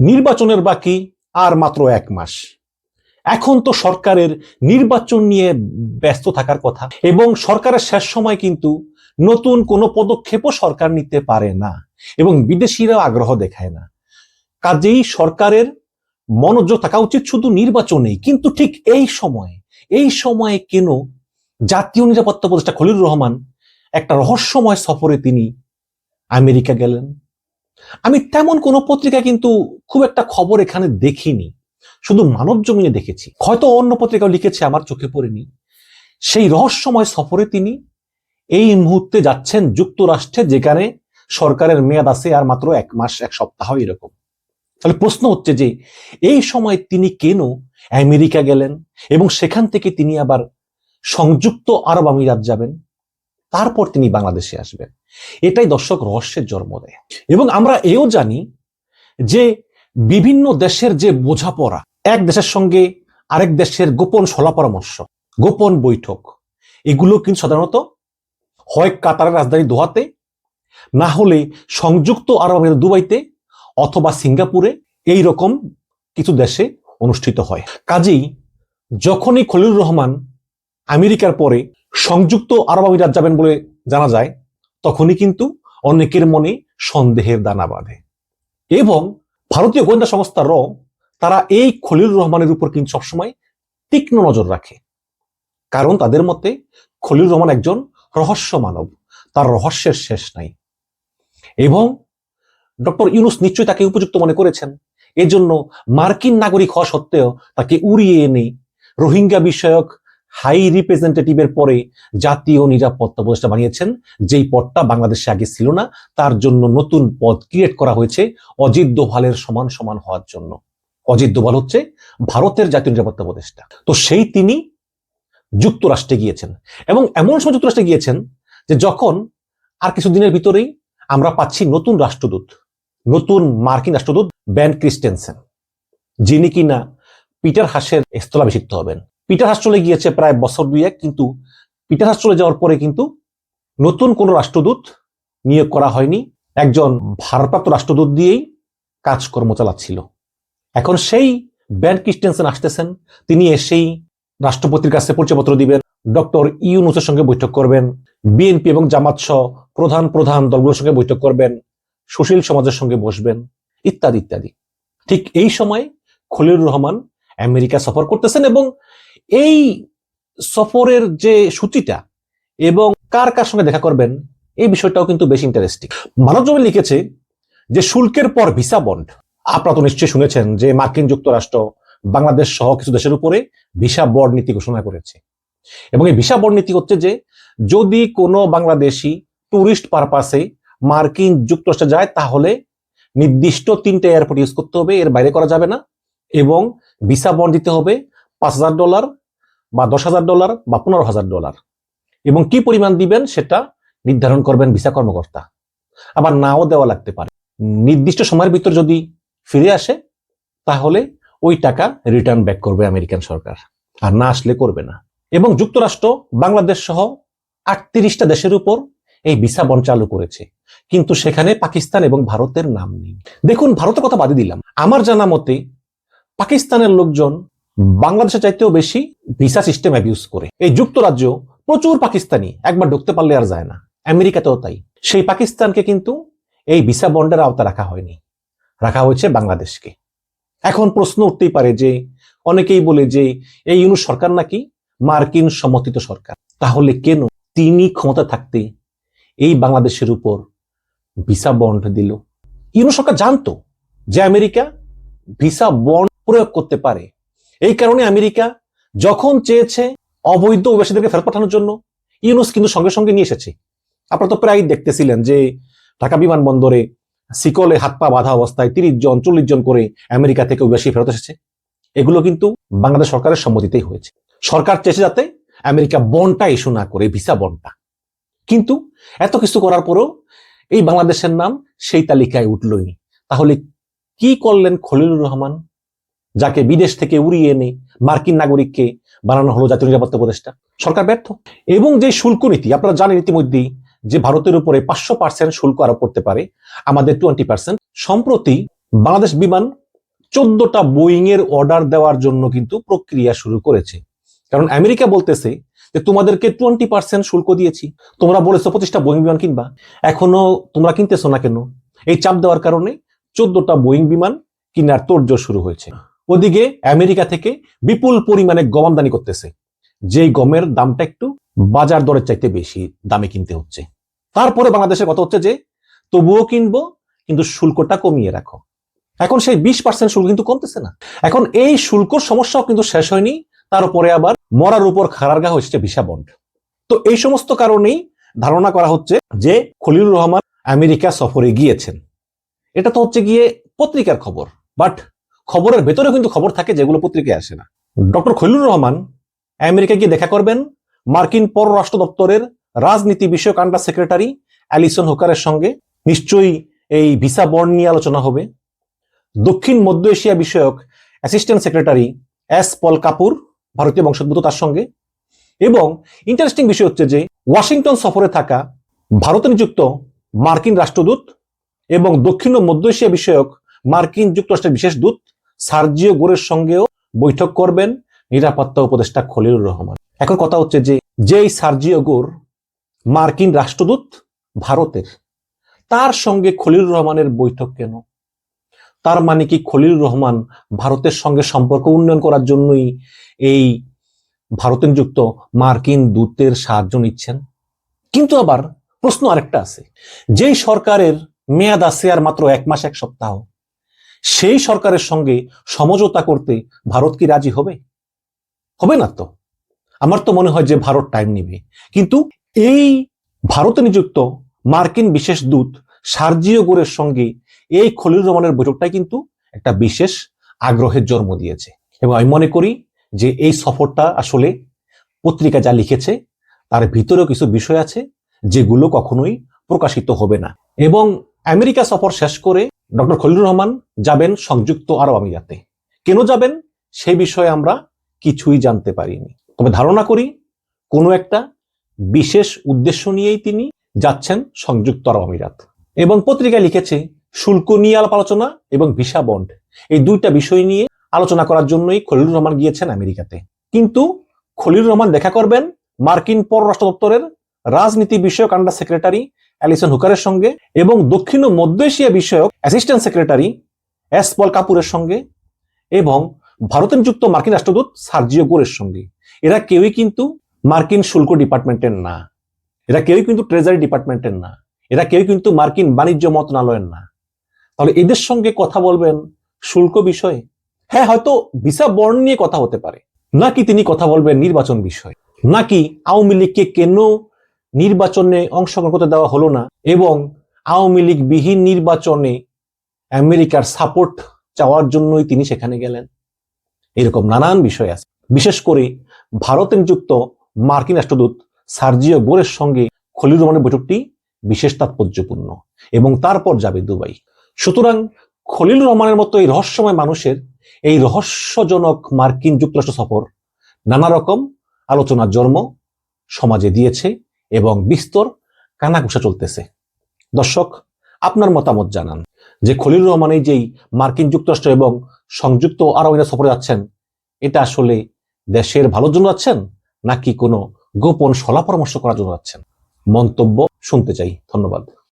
নির্বাচনের বাকি আর মাত্র এক মাস। এখন তো সরকারের নির্বাচন নিয়ে ব্যস্ত থাকার কথা এবং সরকারের শেষ সময় কিন্তু নতুন কোনো পদক্ষেপও সরকার নিতে পারে না এবং বিদেশিরা আগ্রহ দেখায় না। কাজেই সরকারের মনোযোগ থাকা উচিত শুধু নির্বাচনেই, কিন্তু ঠিক এই সময়ে এই সময়ে কেন জাতীয় নিরাপত্তা উপদেষ্টা খলিলুর রহমান একটা রহস্যময় সফরে তিনি আমেরিকা গেলেন। আমি তেমন কোনো পত্রিকা কিন্তু খুব একটা খবর এখানে দেখিনি। শুধু মানব জমিনে দেখেছি। হয়তো অন্য পত্রিকাও লিখেছে, আমার চোখে পড়েনি। সেই রহস্যময় সফরে তিনি এই মুহূর্তে যাচ্ছেন যুক্তরাষ্ট্রে, যেখানে সরকারের মেয়াদ আছে আর মাত্র এক মাস, এক সপ্তাহ এরকম। তাহলে প্রশ্ন হচ্ছে যে, এই সময় তিনি কেন আমেরিকা গেলেন এবং সেখান থেকে তিনি আবার সংযুক্ত আরব আমিরাত যাবেন? তারপর তিনি বাংলাদেশে আসবেন। এটাই দর্শক রহস্যের জন্ম দেয়। এবং আমরা এও জানি যে বিভিন্ন দেশের যে বোঝাপড়া, এক দেশের সঙ্গে আরেক দেশের গোপন সলা পরামর্শ, গোপন বৈঠক, এগুলো কিন্তু সাধারণত হয় কাতারের রাজধানী দোহাতে, না হলে সংযুক্ত আরব আমিরাত দুবাইতে অথবা সিঙ্গাপুরে এই রকম কিছু দেশে অনুষ্ঠিত হয়। কাজেই যখনই খলিলুর রহমান আমেরিকার পরে সংযুক্ত আরব আমিরাত যাবেন বলে জানা যায়, তখনই কিন্তু অনেকের মনে সন্দেহের দানা বাঁধে। এবং ভারতীয় গোয়েন্দা সংস্থা র, তারা এই খলিল রহমানের উপর কিন্তু সবসময় তীক্ষ্ণ নজর রাখে। কারণ তাদের মতে খলিল রহমান একজন রহস্য মানব, তার রহস্যের শেষ নাই। এবং ডক্টর ইউনুস নিশ্চয়ই তাকে উপযুক্ত মনে করেছেন। এজন্য মার্কিন নাগরিক হওয়া সত্ত্বেও তাকে উড়িয়ে এনে রোহিঙ্গা বিষয়ক হাই রিপ্রেজেন্টেটিভের পরে জাতীয় নিরাপত্তা উপদেষ্টা বানিয়েছেন। যেই পদটা বাংলাদেশে আগে ছিল না, তার জন্য নতুন পদ ক্রিয়েট করা হয়েছে অজিত দোভালের সমান সমান হওয়ার জন্য। অজিত দোভাল হচ্ছে ভারতের জাতীয় নিরাপত্তা উপদেষ্টা। তো সেই তিনি যুক্তরাষ্ট্রে গিয়েছেন এবং এমন সময় যুক্তরাষ্ট্রে গিয়েছেন যে যখন আর কিছুদিনের ভিতরেই আমরা পাচ্ছি নতুন রাষ্ট্রদূত, নতুন মার্কিন রাষ্ট্রদূত ব্যান ক্রিস্টেনসেন, যিনি কিনা পিটার হাসের স্থলাভিষিক্ত হবেন। পিটার হাস চলে গিয়েছে প্রায় বছর দুয়েক, কিন্তু পিটার হাস চলে যাওয়ার পরে কিন্তু নতুন কোন রাষ্ট্রদূত নিয়োগ করা হয়নি। একজন ভারপ্রাপ্ত রাষ্ট্রদূত দিয়েই কাজকর্ম চালাচ্ছিল। এখন সেই ব্যান ক্রিস্টেনসেন আসতেছেন, তিনি এসেই রাষ্ট্রপতির কাছে পরিচয়পত্র দিবেন, ডক্টর ইউনুসের সঙ্গে বৈঠক করবেন, বিএনপি এবং জামাত সহ প্রধান প্রধান দলগুলোর সঙ্গে বৈঠক করবেন, সুশীল সমাজের সঙ্গে বসবেন, ইত্যাদি ইত্যাদি। ঠিক এই সময় খলিলুর রহমান আমেরিকা সফর করতেছেন এবং এই সফরের যে সূচিটা এবং কার কার সঙ্গে দেখা করবেন, এই বিষয়টাও কিন্তু বেশ ইন্টারেস্টিং মানব জমি লিখেছে যে শুল্কের পর ভিসা বন্ড। আপনারা তো নিশ্চয়ই শুনেছেন যে মার্কিন যুক্তরাষ্ট্র বাংলাদেশ সহ কিছু দেশের উপরে ভিসা বন্ড নীতি ঘোষণা করেছে। এবং এই ভিসা বন্ড নীতি হচ্ছে যে যদি কোনো বাংলাদেশি টুরিস্ট পারপাসে মার্কিন যুক্তরাষ্ট্রে যায়, তাহলে নির্দিষ্ট তিনটে এয়ারপোর্ট ইউজ করতে হবে, এর বাইরে করা যাবে না এবং ভিসা বন্ড দিতে হবে পাঁচ হাজার ডলার বা দশ হাজার ডলার বা পনেরো হাজার ডলার। এবং কি পরিমাণ দিবেন সেটা নির্ধারণ করবেন ভিসা কর্মকর্তা। আবার নাও দেওয়া লাগতে পারে। নির্দিষ্ট সময়ের ভিতর যদি ফিরে আসে, তাহলে ওই টাকা রিটার্ন ব্যাক করবে আমেরিকান সরকার। আর না আসলে করবে না। এবং যুক্তরাষ্ট্র, বাংলাদেশ সহ আটত্রিশটা দেশের উপর এই ভিসা বন চালু করেছে। কিন্তু সেখানে পাকিস্তান এবং ভারতের নাম নেই। দেখুন, ভারতের কথা বাদে দিলাম। আমার জানা মতে পাকিস্তানের লোকজন বাংলাদেশের চাইতেও বেশি ভিসা সিস্টেম অ্যাবিউজ করে। এই যুক্তরাজ্য প্রচুর পাকিস্তানি, একবার ঢুকতে পারলে আর যায় না। আমেরিকাতেও তাই। সেই পাকিস্তানকে কিন্তু এই ভিসা বন্ডের আওতা রাখা হয়নি। রাখা হয়েছে বাংলাদেশকে। এখন প্রশ্ন উঠতেই পারে যে, অনেকেই বলে যে, এই ইউনুস সরকার নাকি মার্কিন সমর্থিত সরকার? তাহলে কেন তিনি ক্ষমতা থাকতে এই বাংলাদেশের উপর ভিসা বন্ড দিল? ইউনুস সরকার জানতো যে আমেরিকা ভিসা বন্ড প্রয়োগ করতে পারে। এই কারণে আমেরিকা যখন চেয়েছে অবৈধ অভিবাসীদেরকে ফেরত পাঠানোর জন্য, ইউনুস কিন্তু সঙ্গে সঙ্গে নিয়ে এসেছে। আপনারা তো প্রায় দেখতেছিলেন যে ঢাকা বিমানবন্দরে সিকলে হাত পা বাঁধা অবস্থায় তিরিশ জন, চল্লিশ জন করে আমেরিকা থেকে অভিবাসী ফেরত এসেছে। এগুলো কিন্তু বাংলাদেশ সরকারের সম্মতিতেই হয়েছে। সরকার চেয়েছে যাতে আমেরিকা বনটা ইস্যু না করে, ভিসা বনটা। কিন্তু এত কিছু করার পরও এই বাংলাদেশের নাম সেই তালিকায় উঠলই। তাহলে কি করলেন খলিলুর রহমান? যাকে বিদেশ থেকে উড়িয়ে এনে মার্কিন নাগরিককে বানানো হলো জাতীয় নিরাপত্তা উপদেষ্টা। সরকার ব্যর্থ। এবং যে শুল্ক নীতি, আপনারা জানেন ইতিমধ্যেই যে ভারতের উপরে পাঁচশো পার্সেন্ট শুল্ক আরোপ করতে পারে, আমাদের টোয়েন্টি পার্সেন্ট সম্প্রতি বাংলাদেশ বিমান চোদ্দটা বোয়িং এর অর্ডার দেওয়ার জন্য কিন্তু প্রক্রিয়া শুরু করেছে। কারণ আমেরিকা বলতেছে যে, তোমাদেরকে টোয়েন্টি পার্সেন্ট শুল্ক দিয়েছি। তোমরা বলেছ পঁচিশটা বোয়িং বিমান কিনবা। এখনও তোমরা কিনতেছো না কেন? এই চাপ দেওয়ার কারণে চোদ্দটা বোয়িং বিমান কিনার তোড়জোড় শুরু হয়েছে। ওদিকে আমেরিকা থেকে বিপুল পরিমাণে গম আমদানি করতেছে। যেই গমের দামটা একটু বাজার দরের চাইতে বেশি দামে কিনতে হচ্ছে। তারপরে বাংলাদেশের কথা হচ্ছে যে, তবুও কিনবো, কিন্তু শুল্কটা কমিয়ে রাখো। এখন সেই বিশ পার্সেন্ট শুল্ক কিন্তু কমতেছে না। এখন এই শুল্কর সমস্যাও কিন্তু শেষ হয়নি তার উপরে আবার মরার উপর খাড়ার গা হচ্ছে ভিসা বন্ড। তো এই সমস্ত কারণেই ধারণা করা হচ্ছে যে, খলিলুর রহমান আমেরিকা সফরে গিয়েছেন। এটা তো হচ্ছে গিয়ে পত্রিকার খবর, বাট খবরের ভেতরেও কিন্তু খবর থাকে যেগুলো পত্রিকায় আসে না। ডক্টর খলিলুর রহমান আমেরিকা গিয়ে দেখা করবেন মার্কিন পররাষ্ট্র দপ্তরের রাজনীতি বিষয়ক আন্ডার সেক্রেটারি অ্যালিসন হুকারের সঙ্গে। নিশ্চয়ই এই ভিসা বন্ড নিয়ে আলোচনা হবে। দক্ষিণ মধ্য এশিয়া বিষয়ক assistant secretary S Paul Kapur, ভারতীয় বংশোদ্ভূত তার সঙ্গে। এবং ইন্টারেস্টিং বিষয় হচ্ছে যে ওয়াশিংটন সফরে থাকা ভারতে নিযুক্ত মার্কিন রাষ্ট্রদূত এবং দক্ষিণ ও মধ্য এশিয়া বিষয়ক মার্কিন যুক্তরাষ্ট্রের বিশেষ দূত সার্জিও গোরের সঙ্গেও বৈঠক করবেন নিরাপত্তা উপদেষ্টা খলিলুর রহমান। এখন কথা হচ্ছে যে, যেই সার্জিও গোর মার্কিন রাষ্ট্রদূত ভারতের, তার সঙ্গে খলিলুর রহমানের বৈঠক কেন? তার মানে কি খলিলুর রহমান ভারতের সঙ্গে সম্পর্ক উন্নয়ন করার জন্যই এই ভারতে নিযুক্ত মার্কিন দূতের সাহায্য নিচ্ছেন? কিন্তু আবার প্রশ্ন আরেকটা আছে, যেই সরকারের মেয়াদ আছে আর মাত্র এক মাস, এক সপ্তাহ সেই সরকারের সঙ্গে সমঝোতা করতে ভারত কি রাজি হবে? হবে না তো। আমার তো মনে হয় যে ভারত টাইম নিবে। কিন্তু এই ভারতে নিযুক্ত মার্কিন বিশেষ দূত সার্জিও গোরের সঙ্গে এই খলিল রহমানের বৈঠকটাই কিন্তু একটা বিশেষ আগ্রহের জন্ম দিয়েছে। এবং আমি মনে করি যে এই সফরটা আসলে পত্রিকা যা লিখেছে, তার ভিতরেও কিছু বিষয় আছে যেগুলো কখনোই প্রকাশিত হবে না। এবং আমেরিকা সফর শেষ করে ডক্টর খলিলুর রহমান যাবেন সংযুক্ত আরব আমিরাতে। কেন যাবেন? সে বিষয়ে আমরা কিছুই জানতে পারিনি। তবে ধারণা করি, কোনো একটা বিশেষ উদ্দেশ্য নিয়েই তিনি যাচ্ছেন সংযুক্ত আরব আমিরাত। এবং পত্রিকায় লিখেছে, শুল্ক নিয়ে আলাপ আলোচনা এবং ভিসা বন্ড। এই দুইটা বিষয় নিয়ে আলোচনা করার জন্যই খলিলুর রহমান গিয়েছেন আমেরিকাতে। কিন্তু খলিলুর রহমান দেখা করবেন মার্কিন পররাষ্ট্র দপ্তরের রাজনীতি বিষয়ক আন্ডার সেক্রেটারি অ্যালিসন হুকারের সঙ্গে এবং দক্ষিণ ও মধ্য এশিয়া বিষয়ক অ্যাসিস্ট্যান্ট সেক্রেটারি এস পল কাপুরের সঙ্গে এবং ভারতের যুক্ত মার্কিন রাষ্ট্রদূত সার্জিও গোরের সঙ্গে। এরা কেউই কিন্তু মার্কিন শুল্ক ডিপার্টমেন্টের না। এরা কেউই কিন্তু ট্রেজারি ডিপার্টমেন্টের না। এরা কেউ কিন্তু মার্কিন বাণিজ্য মন্ত্রণালয়ের না। তাহলে এদের সঙ্গে কথা বলবেন শুল্ক বিষয়ে? হ্যাঁ হয়তো ভিসা বর্ণ নিয়ে কথা হতে পারে। নাকি তিনি কথা বলবেন নির্বাচন বিষয়ে? নাকি আওয়ামী লীগকে কেন নির্বাচনে অংশগ্রহণ করতে দেওয়া হলো না এবং আওয়ামী লীগ বিহীন নির্বাচনে আমেরিকার সাপোর্ট চাওয়ার জন্যই তিনি সেখানে গেলেন। এরকম নানান বিষয় আছে। বিশেষ করে ভারতে নিযুক্ত মার্কিন রাষ্ট্রদূত সার্জিও বোরের সঙ্গে খলিল রহমানের বৈঠকটি বিশেষ তাৎপর্যপূর্ণ এবং তারপর যাবে দুবাই। সুতরাং খলিল রহমানের মতো এই রহস্যময় মানুষের এই রহস্যজনক মার্কিন যুক্তরাষ্ট্র সফর নানা রকম আলোচনার জন্ম সমাজে দিয়েছে এবং বিস্তর কানাঘুষা চলতেছে। দর্শক, আপনার মতামত জানান। যে খলিল রহমান এই যেই মার্কিন যুক্তরাষ্ট্র এবং সংযুক্ত আরব আমিরাত সফরে যাচ্ছেন, এটা আসলে দেশের ভালোর জন্য যাচ্ছেন, নাকি কোনো গোপন সলা পরামর্শ করার জন্য যাচ্ছেন? মন্তব্য শুনতে চাই। ধন্যবাদ।